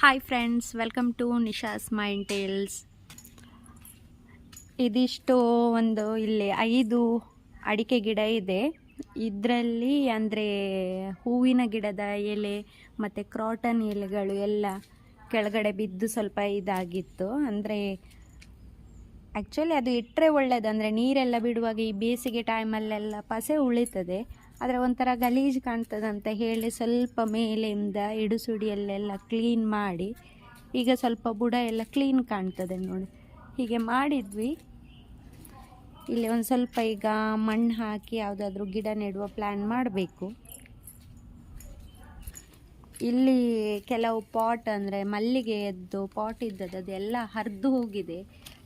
Hi friends welcome to Nisha's mind tales ಇದಿಷ್ಟು ಒಂದು ಇಲ್ಲಿ ಐದು ಅಡಿಕೆ ಗಿಡ ಇದೆ. ಇದರಲ್ಲಿ ಅಂದರೆ ಹೂವಿನ ಗಿಡದ ಎಲೆ ಮತ್ತು ಕ್ರಾಟನ್ ಎಲೆಗಳು ಎಲ್ಲ ಕೆಳಗಡೆ ಬಿದ್ದು ಸ್ವಲ್ಪ ಇದಾಗಿತ್ತು. ಅಂದರೆ ಆ್ಯಕ್ಚುಲಿ ಅದು ಇಟ್ಟರೆ ಒಳ್ಳೆಯದು ಅಂದರೆ ನೀರೆಲ್ಲ ಬಿಡುವಾಗ ಈ ಬೇಸಿಗೆ ಟೈಮಲ್ಲೆಲ್ಲ ಪಸೆ ಉಳಿತದೆ. ಆದರೆ ಒಂಥರ ಗಲೀಜು ಕಾಣ್ತದಂತ ಹೇಳಿ ಸ್ವಲ್ಪ ಮೇಲಿಂದ ಇಡುಸುಡಿಯಲ್ಲೆಲ್ಲ ಕ್ಲೀನ್ ಮಾಡಿ, ಈಗ ಸ್ವಲ್ಪ ಬುಡ ಎಲ್ಲ ಕ್ಲೀನ್ ಕಾಣ್ತದೆ ನೋಡಿ. ಹೀಗೆ ಮಾಡಿದ್ವಿ. ಇಲ್ಲಿ ಒಂದು ಸ್ವಲ್ಪ ಈಗ ಮಣ್ಣು ಹಾಕಿ ಯಾವುದಾದ್ರೂ ಗಿಡ ನೆಡುವ ಪ್ಲ್ಯಾನ್ ಮಾಡಬೇಕು. ಇಲ್ಲಿ ಕೆಲವು ಪಾಟ್ ಅಂದರೆ ಮಲ್ಲಿಗೆಯದ್ದು ಪಾಟ್ ಇದ್ದದ್ದು ಅದೆಲ್ಲ ಹರಿದು ಹೋಗಿದೆ.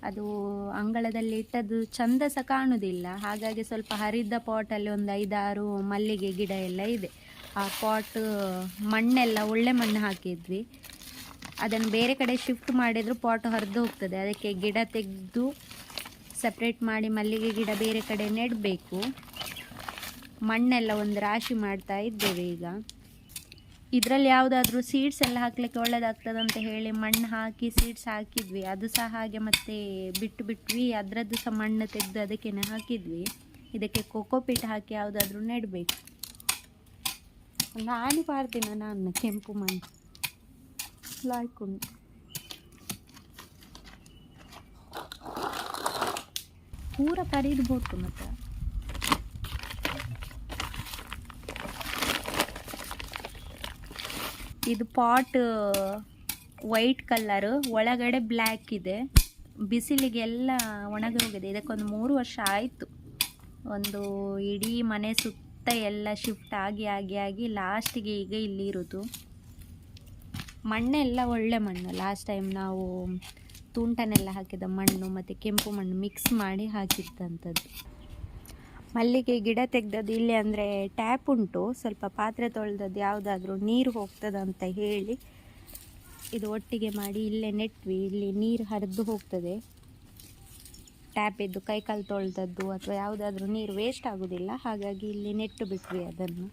ಅದು ಅಂಗಳದಲ್ಲಿ ಇಟ್ಟದ್ದು ಚಂದ ಸಹ ಕಾಣುವುದಿಲ್ಲ ಹಾಗಾಗಿ ಸ್ವಲ್ಪ ಹರಿದ ಪಾಟಲ್ಲಿ ಒಂದು ಐದಾರು ಮಲ್ಲಿಗೆ ಗಿಡ ಎಲ್ಲ ಇದೆ. ಆ ಪಾಟ್ ಮಣ್ಣೆಲ್ಲ ಒಳ್ಳೆ ಮಣ್ಣು ಹಾಕಿದ್ವಿ. ಅದನ್ನು ಬೇರೆ ಕಡೆ ಶಿಫ್ಟ್ ಮಾಡಿದರೂ ಪಾಟ್ ಹರಿದು ಹೋಗ್ತದೆ. ಅದಕ್ಕೆ ಗಿಡ ತೆಗೆದು ಸಪ್ರೇಟ್ ಮಾಡಿ ಮಲ್ಲಿಗೆ ಗಿಡ ಬೇರೆ ಕಡೆ ನೆಡಬೇಕು. ಮಣ್ಣೆಲ್ಲ ಒಂದು ರಾಶಿ ಮಾಡ್ತಾ ಇದ್ದೇವೆ ಈಗ. ಇದರಲ್ಲಿ ಯಾವುದಾದ್ರೂ ಸೀಡ್ಸ್ ಎಲ್ಲ ಹಾಕಲಿಕ್ಕೆ ಒಳ್ಳೇದಾಗ್ತದೆ ಅಂತ ಹೇಳಿ ಮಣ್ಣು ಹಾಕಿ ಸೀಡ್ಸ್ ಹಾಕಿದ್ವಿ. ಅದು ಸಹ ಹಾಗೆ ಮತ್ತೆ ಬಿಟ್ಟು ಬಿಟ್ವಿ. ಅದರದ್ದು ಸಹ ಮಣ್ಣು ತೆಗೆದು ಅದಕ್ಕೆ ಹಾಕಿದ್ವಿ. ಇದಕ್ಕೆ ಕೋಕೋಪೀಟ್ ಹಾಕಿ ಯಾವುದಾದ್ರೂ ನೆಡಬೇಕು. ನಾನು ಪಾಡ್ತೀನ ನಾನು ಕೆಂಪು ಮಣ್ಣು. ಲಾಯ್ಕೊಂಡು ಪೂರ ಕರೀದು ಬೋತು ಮತ್ತೆ? ಇದು ಪಾಟ್ ವೈಟ್ ಕಲರ್, ಒಳಗಡೆ ಬ್ಲ್ಯಾಕ್ ಇದೆ. ಬಿಸಿಲಿಗೆಲ್ಲ ಒಣಗಿ ಹೋಗಿದೆ ಇದಕ್ಕೊಂದು ಮೂರು ವರ್ಷ ಆಯಿತು. ಒಂದು ಇಡೀ ಮನೆ ಸುತ್ತ ಎಲ್ಲ ಶಿಫ್ಟ್ ಆಗಿ ಆಗಿ ಆಗಿ ಲಾಸ್ಟಿಗೆ ಈಗ ಇಲ್ಲಿ ಇರೋದು ಮಣ್ಣೆಲ್ಲ ಒಳ್ಳೆ ಮಣ್ಣು. ಲಾಸ್ಟ್ ಟೈಮ್ ನಾವು ತುಂಟನೆಲ್ಲ ಹಾಕಿದ ಮಣ್ಣು ಮತ್ತು ಕೆಂಪು ಮಣ್ಣು ಮಿಕ್ಸ್ ಮಾಡಿ ಹಾಕಿದ್ದಂಥದ್ದು ಮಲ್ಲಿಗೆ ಗಿಡ ತೆಗ್ದದ್ದು ಇಲ್ಲಿ ಅಂದರೆ ಟ್ಯಾಪ್ ಉಂಟು. ಸ್ವಲ್ಪ ಪಾತ್ರೆ ತೊಳೆದದ್ದು ಯಾವುದಾದ್ರೂ ನೀರು ಹೋಗ್ತದಂತ ಹೇಳಿ ಇದು ಒಟ್ಟಿಗೆ ಮಾಡಿ ಇಲ್ಲೇ ನೆಟ್ವಿ. ಇಲ್ಲಿ ನೀರು ಹರಿದು ಹೋಗ್ತದೆ. ಟ್ಯಾಪ್ ಇದ್ದು ಕೈಕಾಲು ತೊಳೆದದ್ದು ಅಥವಾ ಯಾವುದಾದ್ರೂ ನೀರು ವೇಸ್ಟ್ ಆಗೋದಿಲ್ಲ. ಹಾಗಾಗಿ ಇಲ್ಲಿ ನೆಟ್ಟು ಬಿಟ್ವಿ ಅದನ್ನು.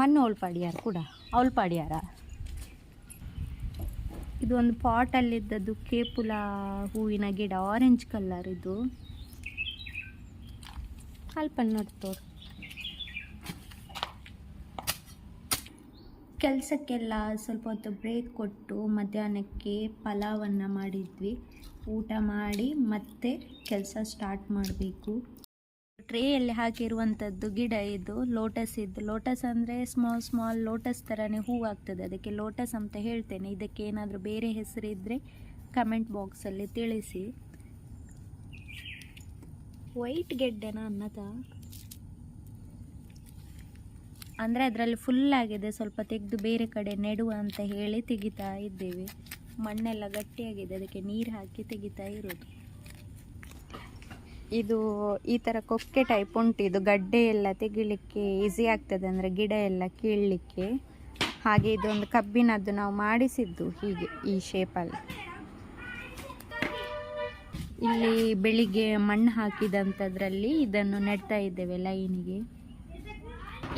ಮಣ್ಣು ಅವಳ್ಪಾಡಿಯಾರು ಕೂಡ. ಅವಳ್ಪಾಡಿಯಾರ ಇದು ಒಂದು ಪಾಟಲ್ಲಿದ್ದದ್ದು ಕೇಪುಲ ಹೂವಿನ ಗಿಡ ಆರೆಂಜ್ ಕಲ್ಲರ್ ಇದು. ಅಲ್ಪ ನೋಡ್ತೋರು ಕೆಲಸಕ್ಕೆಲ್ಲ ಸ್ವಲ್ಪ ಹೊತ್ತು ಬ್ರೇಕ್ ಕೊಟ್ಟು ಮಧ್ಯಾಹ್ನಕ್ಕೆ ಪಲಾವನ್ನು ಮಾಡಿದ್ವಿ. ಊಟ ಮಾಡಿ ಮತ್ತೆ ಕೆಲಸ ಸ್ಟಾರ್ಟ್ ಮಾಡಬೇಕು. ಟ್ರೇಯಲ್ಲಿ ಹಾಕಿರುವಂಥದ್ದು ಗಿಡ ಇದು ಲೋಟಸ್ ಇದ್ದು. ಲೋಟಸ್ ಅಂದರೆ ಸ್ಮಾಲ್ ಸ್ಮಾಲ್ ಲೋಟಸ್ ಥರನೇ ಹೂವು ಆಗ್ತದೆ. ಅದಕ್ಕೆ ಲೋಟಸ್ ಅಂತ ಹೇಳ್ತೇನೆ. ಇದಕ್ಕೆ ಏನಾದರೂ ಬೇರೆ ಹೆಸರಿದ್ದರೆ ಕಮೆಂಟ್ ಬಾಕ್ಸಲ್ಲಿ ತಿಳಿಸಿ. ವೈಟ್ ಗೆಡ್ಡೆನಾ ಅನ್ನದ? ಅಂದರೆ ಅದರಲ್ಲಿ ಫುಲ್ ಆಗಿದೆ ಸ್ವಲ್ಪ ತೆಗೆದು ಬೇರೆ ಕಡೆ ನೆಡುವ ಅಂತ ಹೇಳಿ ತೆಗಿತಾ ಇದ್ದೇವೆ. ಮಣ್ಣೆಲ್ಲ ಗಟ್ಟಿಯಾಗಿದೆ ಅದಕ್ಕೆ ನೀರು ಹಾಕಿ ತೆಗಿತಾ ಇರೋದು. ಇದು ಈ ಥರ ಕೊಕ್ಕೆ ಟೈಪ್ ಉಂಟು ಇದು ಗಡ್ಡೆ ಎಲ್ಲ ತೆಗಿಲಿಕ್ಕೆ ಈಸಿ ಆಗ್ತದೆ ಅಂದರೆ ಗಿಡ ಎಲ್ಲ ಕೀಳಲಿಕ್ಕೆ. ಹಾಗೆ ಇದೊಂದು ಕಬ್ಬಿನದ್ದು ನಾವು ಮಾಡಿಸಿದ್ದು ಹೀಗೆ ಈ ಶೇಪಲ್ಲಿ ಇಲ್ಲಿ ಬೆಳಿಗ್ಗೆ ಮಣ್ಣು ಹಾಕಿದಂಥದ್ರಲ್ಲಿ ಇದನ್ನು ನೆಡ್ತಾ ಇದ್ದೇವೆ ಲೈನಿಗೆ.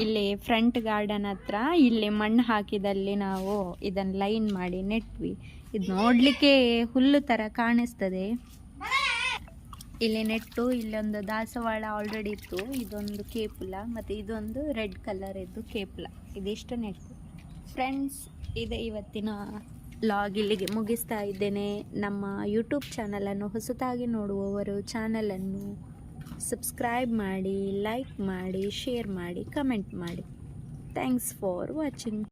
ಇಲ್ಲಿ ಫ್ರಂಟ್ ಗಾರ್ಡನ್ ಹತ್ರ ಇಲ್ಲಿ ಮಣ್ಣು ಹಾಕಿದಲ್ಲಿ ನಾವು ಇದನ್ನು ಲೈನ್ ಮಾಡಿ ನೆಟ್ವಿ. ಇದು ನೋಡಲಿಕ್ಕೆ ಹುಲ್ಲು ಥರ ಕಾಣಿಸ್ತದೆ. ಇಲ್ಲಿ ನೆಟ್ಟು, ಇಲ್ಲೊಂದು ದಾಸವಾಳ ಆಲ್ರೆಡಿ ಇತ್ತು. ಇದೊಂದು ಕೇಪುಲ, ಮತ್ತು ಇದೊಂದು ರೆಡ್ ಕಲರ್ ಇದ್ದು ಕೇಪುಲ. ಇದಿಷ್ಟು ನೆಟ್ಟು. ಫ್ರೆಂಡ್ಸ್ ಇದೆ ಇವತ್ತಿನ ಲಾಗ್ ಇಲ್ಲಿಗೆ ಮುಗಿಸ್ತಾ ಇದ್ದೇನೆ. ನಮ್ಮ ಯೂಟ್ಯೂಬ್ ಚಾನಲನ್ನು ಹೊಸತಾಗಿ ನೋಡುವವರು ಚಾನಲನ್ನು ಸಬ್ಸ್ಕ್ರೈಬ್ ಮಾಡಿ, ಲೈಕ್ ಮಾಡಿ, ಶೇರ್ ಮಾಡಿ, ಕಮೆಂಟ್ ಮಾಡಿ. Thanks for watching.